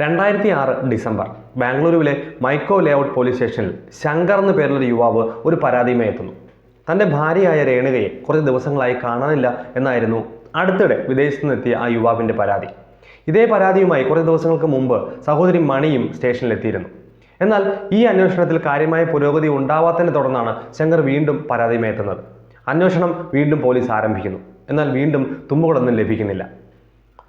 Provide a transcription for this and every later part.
രണ്ടായിരത്തി ആറ് ഡിസംബർ ബാംഗ്ലൂരുവിലെ മൈക്കോ ലേഔട്ട് പോലീസ് സ്റ്റേഷനിൽ ശങ്കർ എന്ന പേരിലൊരു യുവാവ് ഒരു പരാതിയുമായി എത്തുന്നു. തന്റെ ഭാര്യയായ രേണുകയെ കുറച്ച് ദിവസങ്ങളായി കാണാനില്ല എന്നായിരുന്നു അടുത്തിടെ വിദേശത്ത് നിന്നെത്തിയ ആ യുവാവിന്റെ പരാതി. ഇതേ പരാതിയുമായി കുറേ ദിവസങ്ങൾക്ക് മുമ്പ് സഹോദരി മണിയും സ്റ്റേഷനിലെത്തിയിരുന്നു. എന്നാൽ ഈ അന്വേഷണത്തിൽ കാര്യമായ പുരോഗതി ഉണ്ടാവാത്തതിനെ തുടർന്നാണ് ശങ്കർ വീണ്ടും പരാതിയുമായി എത്തുന്നത്. അന്വേഷണം വീണ്ടും പോലീസ് ആരംഭിക്കുന്നു. എന്നാൽ വീണ്ടും തുമ്പുകളൊന്നും ലഭിക്കുന്നില്ല.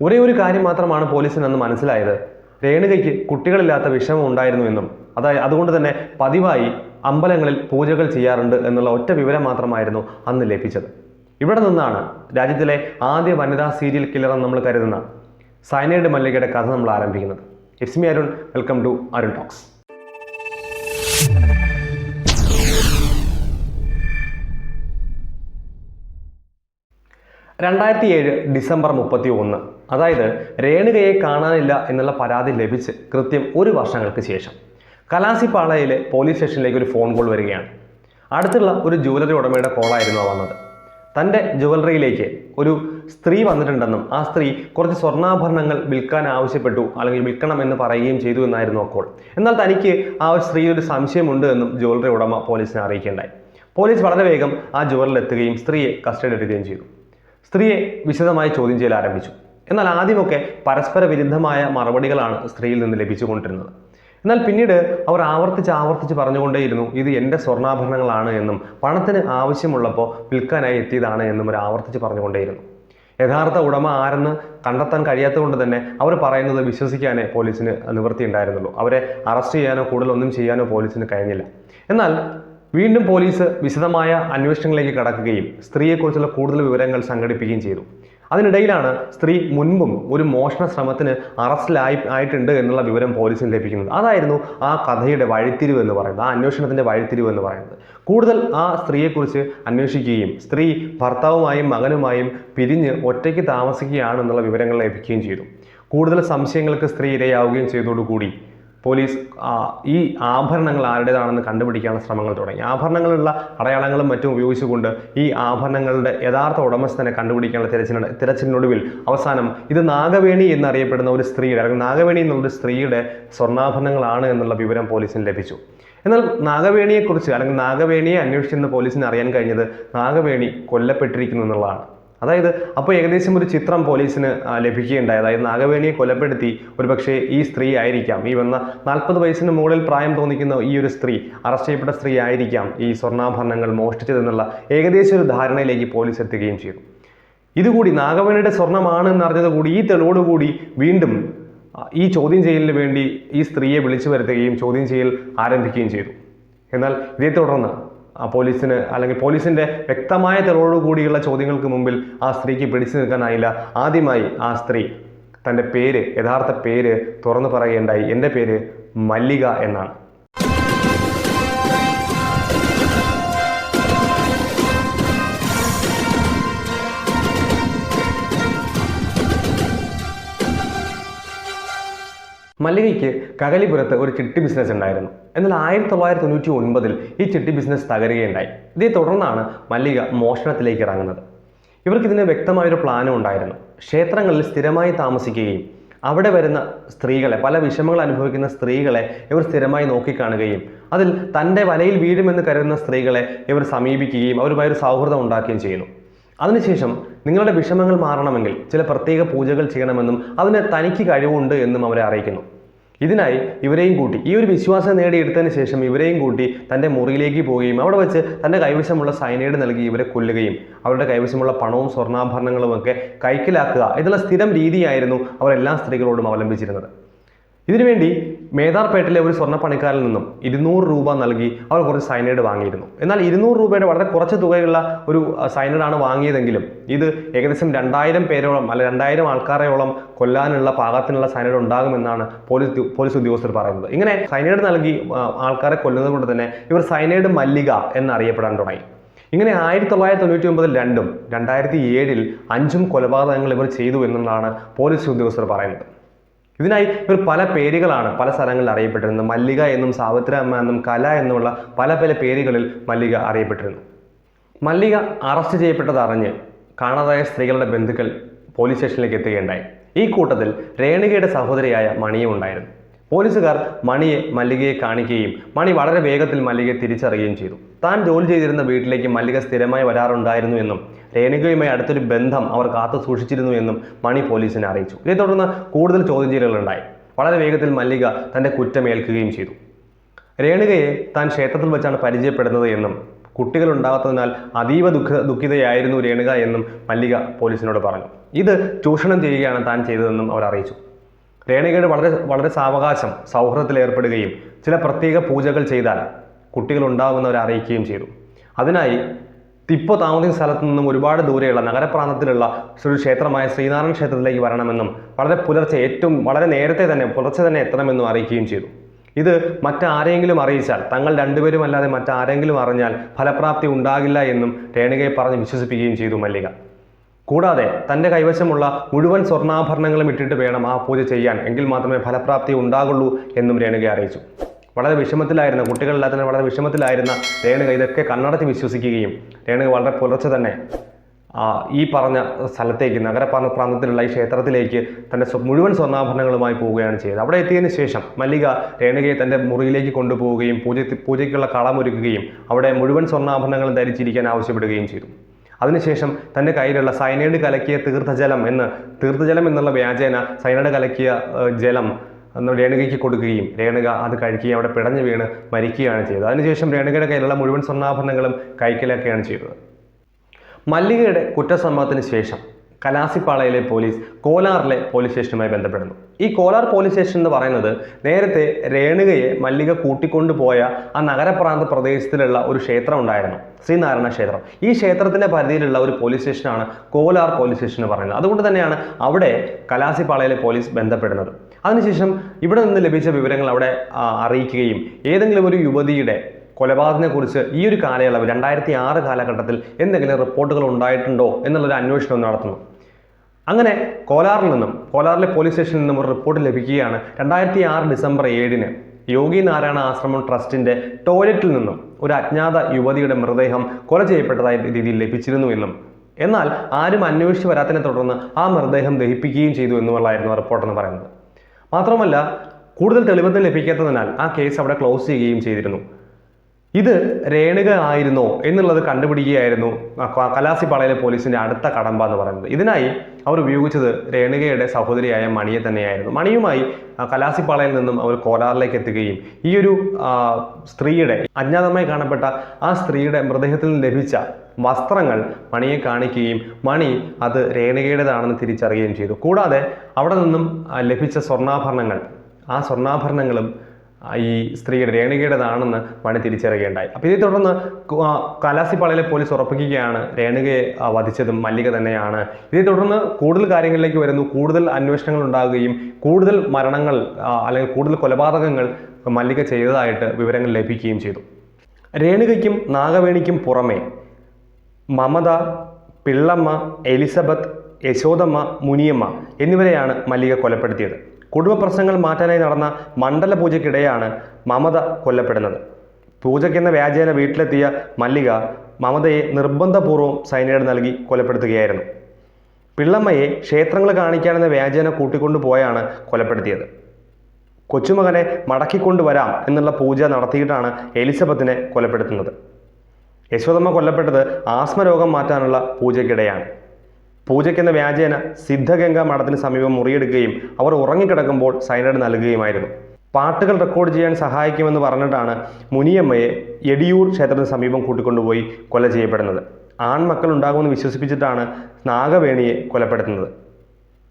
ഒരേ ഒരു കാര്യം മാത്രമാണ് പോലീസിനെന്ന് മനസ്സിലായത്. രേണുകയ്ക്ക് കുട്ടികളില്ലാത്ത വിഷമം ഉണ്ടായിരുന്നു എന്നും. അതായത് അതുകൊണ്ട് തന്നെ പതിവായി അമ്പലങ്ങളിൽ പൂജകൾ ചെയ്യാറുണ്ട് എന്നുള്ള ഒറ്റ വിവരം മാത്രമായിരുന്നു അന്ന് ലഭിച്ചത്. ഇവിടെ നിന്നാണ് രാജ്യത്തിലെ ആദ്യ വനിതാ സീരിയൽ കില്ലർ എന്ന് നമ്മൾ കരുതുന്ന സൈനൈഡ് മല്ലികയുടെ കഥ നമ്മൾ ആരംഭിക്കുന്നത്. It's me Arun welcome to Arun talks. രണ്ടായിരത്തി ഏഴ് ഡിസംബർ മുപ്പത്തി ഒന്ന് അതായത് രേണുകയെ കാണാനില്ല എന്നുള്ള പരാതി ലഭിച്ച് കൃത്യം ഒരു വർഷങ്ങൾക്ക് ശേഷം. കലാസിപ്പാളയിലെ പോലീസ് സ്റ്റേഷനിലേക്ക് ഒരു ഫോൺ കോൾ വരികയാണ്. അടുത്തുള്ള ഒരു ജുവലറി ഉടമയുടെ കോളായിരുന്നു വന്നത്. തന്റെ ജുവലറിയിലേക്ക് ഒരു സ്ത്രീ വന്നിട്ടുണ്ടെന്നും ആ സ്ത്രീ കുറച്ച് സ്വർണാഭരണങ്ങൾ വിൽക്കാൻ ആവശ്യപ്പെട്ടു അല്ലെങ്കിൽ വിൽക്കണമെന്ന് പറയുകയും ചെയ്തു എന്നായിരുന്നു അപ്പോൾ എന്നാൽ തനിക്ക് ആ സ്ത്രീയിൽ ഒരു സംശയമുണ്ട് എന്നും ജുവലറി ഉടമ പോലീസിനെ അറിയിക്കേണ്ടായി പോലീസ് വളരെ വേഗം ആ ജുവലറിലെത്തുകയും സ്ത്രീയെ കസ്റ്റഡി എടുക്കുകയും ചെയ്തു. സ്ത്രീയെ വിശദമായി ചോദ്യം ചെയ്യൽ ആരംഭിച്ചു. എന്നാൽ ആദ്യമൊക്കെ പരസ്പര വിരുദ്ധമായ മറുപടികളാണ് സ്ത്രീയിൽ നിന്ന് ലഭിച്ചുകൊണ്ടിരുന്നത്. എന്നാൽ പിന്നീട് അവർ ആവർത്തിച്ച് ആവർത്തിച്ച് പറഞ്ഞുകൊണ്ടേയിരുന്നു ഇത് എന്റെ സ്വർണാഭരണങ്ങളാണ് എന്നും പണത്തിന് ആവശ്യമുള്ളപ്പോൾ വിൽക്കാനായി എത്തിയതാണ് എന്നും അവർ ആവർത്തിച്ച് പറഞ്ഞുകൊണ്ടേയിരുന്നു. യഥാർത്ഥ ഉടമ ആരെന്ന് കണ്ടെത്താൻ കഴിയാത്തതുകൊണ്ട് തന്നെ അവർ പറയുന്നത് വിശ്വസിക്കാനേ പോലീസിന് നിവൃത്തി ഉണ്ടായിരുന്നുള്ളൂ അവരെ അറസ്റ്റ് ചെയ്യാനോ കൂടുതലൊന്നും ചെയ്യാനോ പോലീസിന് കഴിഞ്ഞില്ല. എന്നാൽ വീണ്ടും പോലീസ് വിശദമായ അന്വേഷണങ്ങളിലേക്ക് കടക്കുകയും സ്ത്രീയെക്കുറിച്ചുള്ള കൂടുതൽ വിവരങ്ങൾ സംഘടിപ്പിക്കുകയും ചെയ്തു. അതിനിടയിലാണ് സ്ത്രീ മുൻപും ഒരു മോഷണ ശ്രമത്തിന് അറസ്റ്റിലായി ആയിട്ടുണ്ട് എന്നുള്ള വിവരം പോലീസിന് ലഭിക്കുന്നത്. അതായിരുന്നു ആ കഥയുടെ വഴിത്തിരിവ് എന്ന് പറയുന്നത് ആ അന്വേഷണത്തിന്റെ വഴിത്തിരിവ് എന്ന് പറയുന്നത്. കൂടുതൽ ആ സ്ത്രീയെക്കുറിച്ച് അന്വേഷിക്കുകയും സ്ത്രീ ഭർത്താവുമായും മകനുമായും പിരിഞ്ഞ് ഒറ്റയ്ക്ക് താമസിക്കുകയാണെന്നുള്ള വിവരങ്ങൾ ലഭിക്കുകയും ചെയ്തു. കൂടുതൽ സംശയങ്ങൾക്ക് സ്ത്രീ ഇരയാവുകയും ചെയ്തതോടുകൂടി പോലീസ് ഈ ആഭരണങ്ങൾ ആരുടേതാണെന്ന് കണ്ടുപിടിക്കാനുള്ള ശ്രമങ്ങൾ തുടങ്ങി. ആഭരണങ്ങളുള്ള അടയാളങ്ങളും മറ്റും ഉപയോഗിച്ചുകൊണ്ട് ഈ ആഭരണങ്ങളുടെ യഥാർത്ഥ ഉടമസ്ഥനെ കണ്ടുപിടിക്കാനുള്ള തിരച്ചിലിന് തിരച്ചിലിനൊടുവിൽ അവസാനം ഇത് നാഗവേണി എന്നറിയപ്പെടുന്ന ഒരു സ്ത്രീയുടെ അല്ലെങ്കിൽ നാഗവേണി എന്നുള്ളൊരു സ്ത്രീയുടെ സ്വർണാഭരണങ്ങളാണ് എന്നുള്ള വിവരം പോലീസിന് ലഭിച്ചു. എന്നാൽ നാഗവേണിയെക്കുറിച്ച് അല്ലെങ്കിൽ നാഗവേണിയെ അന്വേഷിച്ചെന്ന് പോലീസിന് അറിയാൻ കഴിഞ്ഞത് നാഗവേണി കൊല്ലപ്പെട്ടിരിക്കുന്നു എന്നുള്ളതാണ്. അതായത് അപ്പോൾ ഏകദേശം ഒരു ചിത്രം പോലീസിന് ലഭിക്കുകയുണ്ടായി. അതായത് നാഗവേണിയെ കൊലപ്പെടുത്തി ഒരുപക്ഷെ ഈ സ്ത്രീ ആയിരിക്കാം. ഈ വന്ന നാൽപ്പത് വയസ്സിന് മുകളിൽ പ്രായം തോന്നിക്കുന്ന ഈ ഒരു സ്ത്രീ അറസ്റ്റ് ചെയ്യപ്പെട്ട സ്ത്രീ ആയിരിക്കാം ഈ സ്വർണാഭരണങ്ങൾ മോഷ്ടിച്ചതെന്നുള്ള ഏകദേശം ഒരു ധാരണയിലേക്ക് പോലീസ് എത്തുകയും ചെയ്തു. ഇതുകൂടി നാഗവേണിയുടെ സ്വർണമാണ് എന്നറിഞ്ഞതുകൂടി ഈ തെളിവോടുകൂടി വീണ്ടും ഈ ചോദ്യം ചെയ്യലിന് വേണ്ടി ഈ സ്ത്രീയെ വിളിച്ചു വരുത്തുകയും ചോദ്യം ചെയ്യൽ ആരംഭിക്കുകയും ചെയ്തു. എന്നാൽ ഇതേ തുടർന്ന് പോലീസിന് അല്ലെങ്കിൽ പോലീസിന്റെ വ്യക്തമായ തെളിവോടുകൂടിയുള്ള ചോദ്യങ്ങൾക്ക് മുമ്പിൽ ആ സ്ത്രീക്ക് പിടിച്ചു നിൽക്കാനായില്ല. ആദ്യമായി ആ സ്ത്രീ തന്റെ പേര് യഥാർത്ഥ പേര് തുറന്നു പറയുകയുണ്ടായി. എന്റെ പേര് മല്ലിക എന്നാണ്. മല്ലികയ്ക്ക് കകലിപുരത്ത് ഒരു ചിട്ടി ബിസിനസ് ഉണ്ടായിരുന്നു. എന്നാൽ ആയിരത്തി തൊള്ളായിരത്തി തൊണ്ണൂറ്റി ഒൻപതിൽ ഈ ചിട്ടി ബിസിനസ് തകരുകയുണ്ടായി. ഇതേ തുടർന്നാണ് മല്ലിക മോഷണത്തിലേക്ക് ഇറങ്ങുന്നത്. ഇവർക്ക് ഇതിന് വ്യക്തമായൊരു പ്ലാനും ഉണ്ടായിരുന്നു. ക്ഷേത്രങ്ങളിൽ സ്ഥിരമായി താമസിക്കുകയും അവിടെ വരുന്ന സ്ത്രീകളെ പല വിഷമങ്ങൾ അനുഭവിക്കുന്ന സ്ത്രീകളെ ഇവർ സ്ഥിരമായി നോക്കിക്കാണുകയും അതിൽ തന്റെ വലയിൽ വീഴുമെന്ന് കരുതുന്ന സ്ത്രീകളെ ഇവർ സമീപിക്കുകയും അവരുമായി ഒരു സൗഹൃദം ഉണ്ടാക്കുകയും ചെയ്യുന്നു. അതിനുശേഷം നിങ്ങളുടെ വിഷമങ്ങൾ മാറണമെങ്കിൽ ചില പ്രത്യേക പൂജകൾ ചെയ്യണമെന്നും അതിന് തനിക്ക് കഴിവുണ്ട് എന്നും അവരെ അറിയിക്കുന്നു. ഇതിനായി ഇവരെയും കൂട്ടി ഈ ഒരു വിശ്വാസം നേടിയെടുത്തതിന് ശേഷം ഇവരെയും കൂട്ടി തന്റെ മുറിയിലേക്ക് പോവുകയും അവിടെ വെച്ച് തന്റെ കൈവശമുള്ള സൈനൈഡ് നൽകി ഇവരെ കൊല്ലുകയും അവരുടെ കൈവശമുള്ള പണവും സ്വർണാഭരണങ്ങളും ഒക്കെ കൈക്കലാക്കുക ഇതുള്ള സ്ഥിരം രീതിയായിരുന്നു അവരെല്ലാ സ്ത്രീകളോടും അവലംബിച്ചിരുന്നത്. ഇതിനുവേണ്ടി മേധാർപേട്ടിലെ ഒരു സ്വർണപ്പണിക്കാരിൽ നിന്നും ഇരുന്നൂറ് രൂപ നൽകി അവർ കുറച്ച് സൈനൈഡ് വാങ്ങിയിരുന്നു. എന്നാൽ ഇരുന്നൂറ് രൂപയുടെ വളരെ കുറച്ച് തുകയുള്ള ഒരു സൈനൈഡാണ് വാങ്ങിയതെങ്കിലും ഇത് ഏകദേശം രണ്ടായിരം പേരോളം അല്ല രണ്ടായിരം ആൾക്കാരെയോളം കൊല്ലാനുള്ള പാകത്തിനുള്ള സൈനൈഡ് ഉണ്ടാകുമെന്നാണ് പോലീസ് പോലീസ് ഉദ്യോഗസ്ഥർ പറയുന്നത്. ഇങ്ങനെ സൈനൈഡ് നൽകി ആൾക്കാരെ കൊല്ലുന്നത് കൊണ്ട് തന്നെ ഇവർ സൈനൈഡ് മല്ലിക എന്നറിയപ്പെടാൻ തുടങ്ങി. ഇങ്ങനെ ആയിരത്തി തൊള്ളായിരത്തി തൊണ്ണൂറ്റി ഒമ്പതിൽ രണ്ടും രണ്ടായിരത്തി ഏഴിൽ അഞ്ചും കൊലപാതകങ്ങൾ ഇവർ ചെയ്തു എന്നുള്ളതാണ് പോലീസ് ഉദ്യോഗസ്ഥർ പറയുന്നത്. ഇതിനായി ഇവർ പല പേരുകളാണ് പല സ്ഥലങ്ങളിൽ അറിയപ്പെട്ടിരുന്നത്. മല്ലിക എന്നും സാവിത്രി അമ്മ എന്നും കല എന്നുമുള്ള പല പല പേരുകളിൽ മല്ലിക അറിയപ്പെട്ടിരുന്നു. മല്ലിക അറസ്റ്റ് ചെയ്യപ്പെട്ടത് അറിഞ്ഞ് കാണാതായ സ്ത്രീകളുടെ ബന്ധുക്കൾ പോലീസ് സ്റ്റേഷനിലേക്ക് എത്തുകയുണ്ടായി. ഈ കൂട്ടത്തിൽ രേണുകയുടെ സഹോദരിയായ മണിയും ഉണ്ടായിരുന്നു. പോലീസുകാർ മണിയെ മല്ലികയെ കാണിക്കുകയും മണി വളരെ വേഗത്തിൽ മല്ലികയെ തിരിച്ചറിയുകയും ചെയ്തു. താൻ ജോലി ചെയ്തിരുന്ന വീട്ടിലേക്ക് മല്ലിക സ്ഥിരമായി വരാറുണ്ടായിരുന്നു എന്നും രേണുകയുമായി അടുത്തൊരു ബന്ധം അവർ കാത്തു സൂക്ഷിച്ചിരുന്നു എന്നും മണി പോലീസിനെ അറിയിച്ചു. ഇതേ തുടർന്ന് കൂടുതൽ ചോദ്യം ചെയ്യലുകളുണ്ടായി വളരെ വേഗത്തിൽ മല്ലിക തന്റെ കുറ്റം ഏൽക്കുകയും ചെയ്തു. രേണുകയെ താൻ ക്ഷേത്രത്തിൽ വെച്ചാണ് പരിചയപ്പെടുന്നത് എന്നും കുട്ടികൾ ഉണ്ടാകാത്തതിനാൽ അതീവ ദുഃഖ ദുഃഖിതയായിരുന്നു രേണുക എന്നും മല്ലിക പോലീസിനോട് പറഞ്ഞു. ഇത് ചൂഷണം ചെയ്യുകയാണ് താൻ ചെയ്തതെന്നും അവർ അറിയിച്ചു. രേണുകയുടെ വളരെ വളരെ സാവകാശം സൗഹൃദത്തിൽ ഏർപ്പെടുകയും ചില പ്രത്യേക പൂജകൾ ചെയ്താൽ കുട്ടികൾ അവർ അറിയിക്കുകയും ചെയ്തു. അതിനായി ഇപ്പോൾ താമസിക്കുന്ന സ്ഥലത്തു നിന്നും ഒരുപാട് ദൂരെയുള്ള നഗരപ്രാന്തത്തിലുള്ള ഒരു ക്ഷേത്രമായ ശ്രീനാരായണ ക്ഷേത്രത്തിലേക്ക് വരണമെന്നും വളരെ പുലർച്ചെ ഏറ്റവും വളരെ നേരത്തെ തന്നെ പുലർച്ചെ തന്നെ എത്തണമെന്നും അറിയിക്കുകയും ചെയ്തു. ഇത് മറ്റാരെങ്കിലും അറിയിച്ചാൽ തങ്ങൾ രണ്ടുപേരും അല്ലാതെ മറ്റാരെങ്കിലും അറിഞ്ഞാൽ ഫലപ്രാപ്തി ഉണ്ടാകില്ല എന്നും രേണുകയെ പറഞ്ഞ് വിശ്വസിപ്പിക്കുകയും ചെയ്തു മല്ലിക. കൂടാതെ തന്റെ കൈവശമുള്ള മുഴുവൻ സ്വർണാഭരണങ്ങളും ഇട്ടിട്ട് വേണം ആ പൂജ ചെയ്യാൻ. എങ്കിൽ മാത്രമേ ഫലപ്രാപ്തി ഉണ്ടാകുള്ളൂ എന്നും രേണുക അറിയിച്ചു. വളരെ വിഷമത്തിലായിരുന്ന കുട്ടികളില്ലാത്തതിന് വളരെ വിഷമത്തിലായിരുന്ന രേണുക ഇതൊക്കെ കണ്ണടച്ച് വിശ്വസിക്കുകയും രേണുക വളരെ പുലർച്ചെ തന്നെ ഈ പറഞ്ഞ സ്ഥലത്തേക്ക് നഗരപ്രാന്ത പ്രാന്തത്തിലുള്ള ഈ ക്ഷേത്രത്തിലേക്ക് തന്റെ മുഴുവൻ സ്വർണാഭരണങ്ങളുമായി പോവുകയാണ് ചെയ്തത്. അവിടെ എത്തിയതിനു ശേഷം മല്ലിക രേണുകയെ തന്റെ മുറിയിലേക്ക് കൊണ്ടുപോവുകയും പൂജ പൂജയ്ക്കുള്ള കളമൊരുക്കുകയും അവിടെ മുഴുവൻ സ്വർണാഭരണങ്ങളും ധരിച്ചിരിക്കാൻ ആവശ്യപ്പെടുകയും ചെയ്തു. അതിനുശേഷം തന്റെ കയ്യിലുള്ള സൈനൈഡ് കലക്കിയ തീർത്ഥജലം എന്ന് തീർത്ഥജലം എന്നുള്ള വ്യാജേന സൈനൈഡ് കലക്കിയ ജലം രേണുകയ്ക്ക് കൊടുക്കുകയും രേണുക അത് കഴിക്കുകയും അവിടെ പിടഞ്ഞു വീണ് മരിക്കുകയാണ് ചെയ്തത്. അതിനുശേഷം രേണുകയുടെ കയ്യിലുള്ള മുഴുവൻ സ്വർണാഭരണങ്ങളും കൈക്കലാക്കുകയാണ് ചെയ്തത്. മല്ലികയുടെ കുറ്റസംഭവത്തിന് ശേഷം കലാസിപ്പാളയിലെ പോലീസ് കോലാറിലെ പോലീസ് സ്റ്റേഷനുമായി ബന്ധപ്പെടുന്നു. ഈ കോലാർ പോലീസ് സ്റ്റേഷൻ എന്ന് പറയുന്നത് നേരത്തെ രേണുകയെ മല്ലിക കൂട്ടിക്കൊണ്ടുപോയ ആ നഗരപ്രാന്ത പ്രദേശത്തിലുള്ള ഒരു ക്ഷേത്രം ഉണ്ടായിരുന്നു. ശ്രീനാരായണ ക്ഷേത്രം. ഈ ക്ഷേത്രത്തിന്റെ പരിധിയിലുള്ള ഒരു പോലീസ് സ്റ്റേഷനാണ് കോലാർ പോലീസ് സ്റ്റേഷൻ എന്ന് പറയുന്നത്. അതുകൊണ്ട് തന്നെയാണ് അവിടെ കലാസിപ്പാളയിലെ പോലീസ് ബന്ധപ്പെടുന്നത്. അതിനുശേഷം ഇവിടെ നിന്ന് ലഭിച്ച വിവരങ്ങൾ അവിടെ അറിയിക്കുകയും ഏതെങ്കിലും ഒരു യുവതിയുടെ കൊലപാതകത്തെക്കുറിച്ച് ഈ ഒരു കാലയളവ് രണ്ടായിരത്തി ആറ് കാലഘട്ടത്തിൽ എന്തെങ്കിലും റിപ്പോർട്ടുകൾ ഉണ്ടായിട്ടുണ്ടോ എന്നുള്ളൊരു അന്വേഷണം നടത്തുന്നു. അങ്ങനെ കോലാറിൽ നിന്നും കോലാറിലെ പോലീസ് സ്റ്റേഷനിൽ നിന്നും ഒരു റിപ്പോർട്ട് ലഭിക്കുകയാണ് രണ്ടായിരത്തി ആറ് ഡിസംബർ ഏഴിന്. യോഗി നാരായണ ആശ്രമം ട്രസ്റ്റിന്റെ ടോയ്ലറ്റിൽ നിന്നും ഒരു അജ്ഞാത യുവതിയുടെ മൃതദേഹം കൊല ചെയ്യപ്പെട്ടതായ രീതിയിൽ ലഭിച്ചിരുന്നു എന്നും. എന്നാൽ ആരും അന്വേഷിച്ച് വരാത്തതിനെ തുടർന്ന് ആ മൃതദേഹം ദഹിപ്പിക്കുകയും ചെയ്തു എന്നുള്ളതായിരുന്നു റിപ്പോർട്ടെന്ന് പറയുന്നത്. മാത്രമല്ല കൂടുതൽ തെളിവുകൾ ലഭിക്കാത്തതിനാൽ ആ കേസ് അവിടെ ക്ലോസ് ചെയ്യുകയും ചെയ്തിരുന്നു. ഇത് രേണുക ആയിരുന്നോ എന്നുള്ളത് കണ്ടുപിടിക്കുകയായിരുന്നു കലാസിപ്പാളയിലെ പോലീസിന്റെ അടുത്ത കടമ്പ എന്ന് പറയുന്നത്. ഇതിനായി അവർ ഉപയോഗിച്ചത് രേണുകയുടെ സഹോദരിയായ മണിയെ തന്നെയായിരുന്നു. മണിയുമായി കലാസിപ്പാളയിൽ നിന്നും അവർ കോലാറിലേക്ക് എത്തുകയും ഈ ഒരു സ്ത്രീയുടെ അജ്ഞാതമായി കാണപ്പെട്ട ആ സ്ത്രീയുടെ മൃതദേഹത്തിൽ ലഭിച്ച വസ്ത്രങ്ങൾ മണിയെ കാണിക്കുകയും മണി അത് രേണുകയുടേതാണെന്ന് തിരിച്ചറിയുകയും ചെയ്തു. കൂടാതെ അവിടെ നിന്നും ലഭിച്ച സ്വർണാഭരണങ്ങൾ ആ സ്വർണാഭരണങ്ങളും ഈ സ്ത്രീയുടെ രേണുകയുടേതാണെന്ന് മണി തിരിച്ചറിയുകയുണ്ടായി. അപ്പോൾ ഇതേ തുടർന്ന് കലാസിപ്പാളയിലെ പോലീസ് ഉറപ്പിക്കുകയാണ്. രേണുകയെ വധിച്ചതും മല്ലിക തന്നെയാണ്. ഇതേ തുടർന്ന് കൂടുതൽ കാര്യങ്ങളിലേക്ക് വരുന്നു. കൂടുതൽ അന്വേഷണങ്ങൾ ഉണ്ടാകുകയും കൂടുതൽ മരണങ്ങൾ അല്ലെങ്കിൽ കൂടുതൽ കൊലപാതകങ്ങൾ മല്ലിക ചെയ്തതായിട്ട് വിവരങ്ങൾ ലഭിക്കുകയും ചെയ്തു. രേണുകയ്ക്കും നാഗവേണിക്കും പുറമെ മമത പിള്ളമ്മ എലിസബത്ത് യശോദമ്മ മുനിയമ്മ എന്നിവരെയാണ് മല്ലിക കൊലപ്പെടുത്തിയത്. കുടുംബ പ്രശ്നങ്ങൾ മാറ്റാനായി നടന്ന മണ്ഡല പൂജയ്ക്കിടെയാണ് മമത കൊല്ലപ്പെടുന്നത്. പൂജയ്ക്കെന്ന വ്യാജേന വീട്ടിലെത്തിയ മല്ലിക മമതയെ നിർബന്ധപൂർവം സൈനൈഡ് നൽകി കൊലപ്പെടുത്തുകയായിരുന്നു. പിള്ളമ്മയെ ക്ഷേത്രങ്ങൾ കാണിക്കാനെന്ന വ്യാജേന കൂട്ടിക്കൊണ്ടുപോയാണ് കൊലപ്പെടുത്തിയത്. കൊച്ചുമകനെ മടക്കിക്കൊണ്ടുവരാം എന്നുള്ള പൂജ നടത്തിയിട്ടാണ് എലിസബത്തിനെ കൊലപ്പെടുത്തുന്നത്. യശോദമ്മ കൊല്ലപ്പെട്ടത് ആസ്മരോഗം മാറ്റാനുള്ള പൂജയ്ക്കിടെയാണ്. പൂജയ്ക്കെന്ന വ്യാജേന സിദ്ധഗംഗ മഠത്തിന് സമീപം മുറിയെടുക്കുകയും അവർ ഉറങ്ങിക്കിടക്കുമ്പോൾ സൈനഡ് നൽകുകയുമായിരുന്നു. പാട്ടുകൾ റെക്കോർഡ് ചെയ്യാൻ സഹായിക്കുമെന്ന് പറഞ്ഞിട്ടാണ് മുനിയമ്മയെ എടിയൂർ ക്ഷേത്രത്തിന് സമീപം കൂട്ടിക്കൊണ്ടുപോയി കൊല ചെയ്യപ്പെടുന്നത്. ആൺമക്കൾ ഉണ്ടാകുമെന്ന് വിശ്വസിപ്പിച്ചിട്ടാണ് നാഗവേണിയെ കൊലപ്പെടുത്തുന്നത്.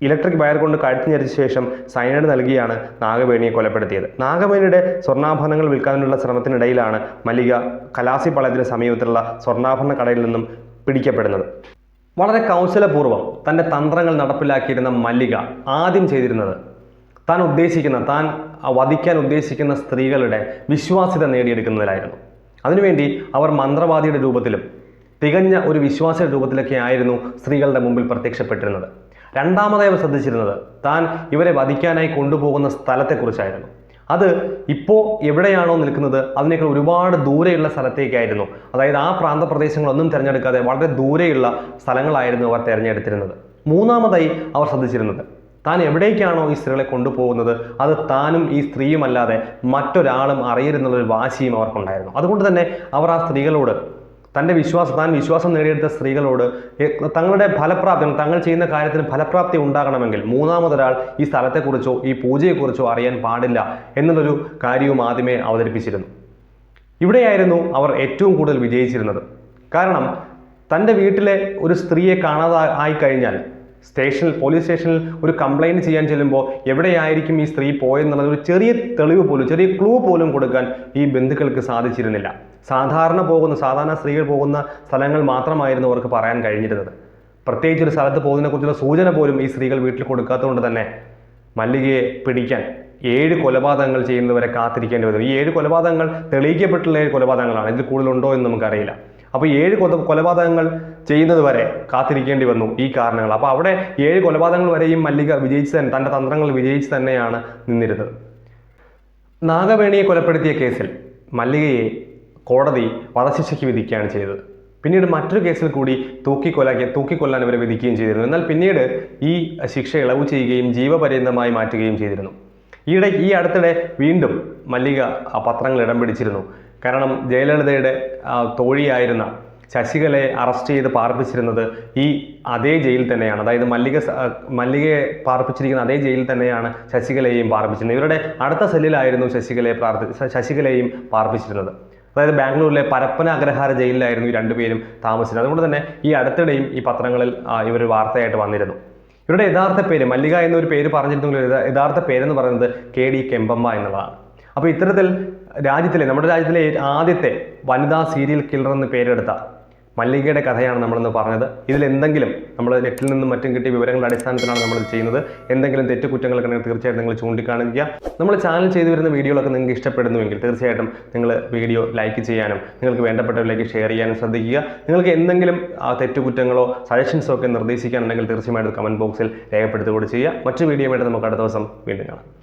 ഇലക്ട്രിക് വയർ കൊണ്ട് കഴുത്തി ഞെരിച്ച ശേഷം സൈനൈഡ് നൽകിയാണ് നാഗവേണിയെ കൊലപ്പെടുത്തിയത്. നാഗവേണിയുടെ സ്വർണാഭരണങ്ങൾ വിൽക്കാനുള്ള ശ്രമത്തിനിടയിലാണ് മല്ലിക കലാസി പാളയത്തിന് സമീപത്തുള്ള സ്വർണാഭരണ കടയിൽ നിന്നും പിടിക്കപ്പെടുന്നത്. വളരെ കൗശലപൂർവം തന്റെ തന്ത്രങ്ങൾ നടപ്പിലാക്കിയിരുന്ന മല്ലിക ആദ്യം ചെയ്തിരുന്നത് താൻ ഉദ്ദേശിക്കുന്ന താൻ വധിക്കാൻ ഉദ്ദേശിക്കുന്ന സ്ത്രീകളുടെ വിശ്വാസ്യത നേടിയെടുക്കുന്നതിലായിരുന്നു. അതിനുവേണ്ടി അവർ മന്ത്രവാദിയുടെ രൂപത്തിലും തികഞ്ഞ ഒരു വിശ്വാസ രൂപത്തിലൊക്കെ ആയിരുന്നു സ്ത്രീകളുടെ മുമ്പിൽ പ്രത്യക്ഷപ്പെട്ടിരുന്നത്. രണ്ടാമതായി അവർ ശ്രദ്ധിച്ചിരുന്നത് താൻ ഇവരെ വധിക്കാനായി കൊണ്ടുപോകുന്ന സ്ഥലത്തെക്കുറിച്ചായിരുന്നു. അത് ഇപ്പോൾ എവിടെയാണോ നിൽക്കുന്നത് അതിനേക്കാൾ ഒരുപാട് ദൂരെയുള്ള സ്ഥലത്തേക്കായിരുന്നു. അതായത് ആ പ്രാന്തപ്രദേശങ്ങളൊന്നും തിരഞ്ഞെടുക്കാതെ വളരെ ദൂരെയുള്ള സ്ഥലങ്ങളായിരുന്നു അവർ തിരഞ്ഞെടുത്തിരുന്നത്. മൂന്നാമതായി അവർ ശ്രദ്ധിച്ചിരുന്നത് താൻ എവിടേക്കാണോ ഈ സ്ത്രീകളെ കൊണ്ടുപോകുന്നത് അത് താനും ഈ സ്ത്രീയുമല്ലാതെ മറ്റൊരാളും അറിയരുന്നുള്ളൊരു വാശിയും അവർക്കുണ്ടായിരുന്നു. അതുകൊണ്ട് തന്നെ അവർ ആ സ്ത്രീകളോട് തന്റെ വിശ്വാസം താൻ വിശ്വാസം നേടിയെടുത്ത സ്ത്രീകളോട് തങ്ങളുടെ ഫലപ്രാപ്തി തങ്ങൾ ചെയ്യുന്ന കാര്യത്തിന് ഫലപ്രാപ്തി ഉണ്ടാകണമെങ്കിൽ മൂന്നാമതൊരാൾ ഈ സ്ഥലത്തെക്കുറിച്ചോ ഈ പൂജയെക്കുറിച്ചോ അറിയാൻ പാടില്ല എന്നുള്ളൊരു കാര്യവും ആദ്യമേ അവതരിപ്പിച്ചിരുന്നു. ഇവിടെയായിരുന്നു അവർ ഏറ്റവും കൂടുതൽ വിജയിച്ചിരുന്നത്. കാരണം തന്റെ വീട്ടിലെ ഒരു സ്ത്രീയെ കാണാതെ ആയി കഴിഞ്ഞാൽ സ്റ്റേഷനിൽ പോലീസ് സ്റ്റേഷനിൽ ഒരു കംപ്ലൈന്റ് ചെയ്യാൻ ചെല്ലുമ്പോൾ എവിടെയായിരിക്കും ഈ സ്ത്രീ പോയെന്നുള്ളത് ഒരു ചെറിയ തെളിവ് പോലും ചെറിയ ക്ലൂ പോലും കൊടുക്കാൻ ഈ ബന്ധുക്കൾക്ക് സാധിച്ചിരുന്നില്ല. സാധാരണ പോകുന്ന സാധാരണ സ്ത്രീകൾ പോകുന്ന സ്ഥലങ്ങൾ മാത്രമായിരുന്നു അവർക്ക് പറയാൻ കഴിഞ്ഞിരുന്നത്. പ്രത്യേകിച്ച് ഒരു സ്ഥലത്ത് പോകുന്നതിനെക്കുറിച്ചുള്ള സൂചന പോലും ഈ സ്ത്രീകൾ വീട്ടിൽ കൊടുക്കാത്തതുകൊണ്ട് തന്നെ മല്ലികയെ പിടിക്കാൻ ഏഴ് കൊലപാതകങ്ങൾ ചെയ്യുന്നവരെ കാത്തിരിക്കേണ്ടി വരും ഈ ഏഴ് കൊലപാതകങ്ങൾ തെളിയിക്കപ്പെട്ടുള്ള ഏഴ് കൊലപാതകങ്ങളാണ്. ഇതിൽ കൂടുതലുണ്ടോ എന്ന് നമുക്കറിയില്ല. അപ്പോൾ ഏഴ് കൊല കൊലപാതകങ്ങൾ ചെയ്യുന്നത് വരെ കാത്തിരിക്കേണ്ടി വന്നു ഈ കാരണങ്ങൾ. അപ്പോൾ അവിടെ ഏഴ് കൊലപാതകങ്ങൾ വരെയും മല്ലിക വിജയിച്ച് തന്നെ തന്റെ തന്ത്രങ്ങൾ വിജയിച്ച് തന്നെയാണ് നിന്നിരുന്നത്. നാഗവേണിയെ കൊലപ്പെടുത്തിയ കേസിൽ മല്ലികയെ കോടതി വധശിക്ഷയ്ക്ക് വിധിക്കുകയാണ് ചെയ്തത്. പിന്നീട് മറ്റൊരു കേസിൽ കൂടി തൂക്കിക്കൊലാക്കി തൂക്കിക്കൊല്ലാൻ ഇവരെ വിധിക്കുകയും ചെയ്തിരുന്നു. എന്നാൽ പിന്നീട് ഈ ശിക്ഷ ഇളവ് ചെയ്യുകയും ജീവപര്യന്തമായി മാറ്റുകയും ചെയ്തിരുന്നു. ഈയിടെ ഈ അടുത്തിടെ വീണ്ടും മല്ലിക ആ പത്രങ്ങൾ ഇടം പിടിച്ചിരുന്നു. കാരണം ജയലളിതയുടെ തോഴിയായിരുന്ന ശശികലയെ അറസ്റ്റ് ചെയ്ത് പാർപ്പിച്ചിരുന്നത് ഈ അതേ ജയിലിൽ തന്നെയാണ്. അതായത് മല്ലിക മല്ലികയെ പാർപ്പിച്ചിരിക്കുന്ന അതേ ജയിലിൽ തന്നെയാണ് ശശികലയെയും പാർപ്പിച്ചിരുന്നത്. ഇവരുടെ അടുത്ത സെല്ലിലായിരുന്നു ശശികലയെ പ്രാർത്ഥി ശശികലയെയും പാർപ്പിച്ചിരുന്നത്. അതായത് ബാംഗ്ലൂരിലെ പരപ്പന അഗ്രഹാര ജയിലിലായിരുന്നു ഈ രണ്ടുപേരും താമസിച്ചത്. അതുകൊണ്ട് തന്നെ ഈ അടുത്തിടെയും ഈ പത്രങ്ങളിൽ ഇവർ വാർത്തയായിട്ട് വന്നിരുന്നു. ഇവരുടെ യഥാർത്ഥ പേര് മല്ലിക എന്നൊരു പേര് പറഞ്ഞിരുന്നെങ്കിൽ യഥാ- യഥാർത്ഥ പേരെന്ന് പറയുന്നത് കെ ഡി കെമ്പമ്മ എന്നുള്ളതാണ്. അപ്പോൾ ഇത്തരത്തിൽ രാജ്യത്തിലെ നമ്മുടെ രാജ്യത്തിലെ ആദ്യത്തെ വനിതാ സീരിയൽ കില്ലർ എന്ന് പേരെടുത്ത മല്ലികയുടെ കഥയാണ് നമ്മളിന്ന് പറഞ്ഞത്. ഇതിൽ എന്തെങ്കിലും നമ്മൾ നെറ്റിൽ നിന്നും മറ്റും കിട്ടിയ വിവരങ്ങളുടെ അടിസ്ഥാനത്തിലാണ് നമ്മൾ ചെയ്യുന്നത്. എന്തെങ്കിലും തെറ്റുകുറ്റങ്ങളൊക്കെ കണ്ടെങ്കിൽ തീർച്ചയായിട്ടും നിങ്ങൾ ചൂണ്ടിക്കാണിക്കുക. നമ്മൾ ചാനൽ ചെയ്തു വരുന്ന വീഡിയോകളൊക്കെ നിങ്ങൾക്ക് ഇഷ്ടപ്പെടുന്നുവെങ്കിൽ തീർച്ചയായിട്ടും നിങ്ങൾ വീഡിയോ ലൈക്ക് ചെയ്യാനും നിങ്ങൾക്ക് വേണ്ടപ്പെട്ടവരിലേക്ക് ഷെയർ ചെയ്യാനും ശ്രദ്ധിക്കുക. നിങ്ങൾക്ക് എന്തെങ്കിലും തെറ്റുകുറ്റങ്ങളോ സജഷൻസോ ഒക്കെ നിർദ്ദേശിക്കാനുണ്ടെങ്കിൽ തീർച്ചയായിട്ടും കമന്റ് ബോക്സിൽ രേഖപ്പെടുത്തുകൂടി ചെയ്യുക. മറ്റു വീഡിയോ വേണ്ടി നമുക്ക് അടുത്ത ദിവസം വീണ്ടും കാണാം.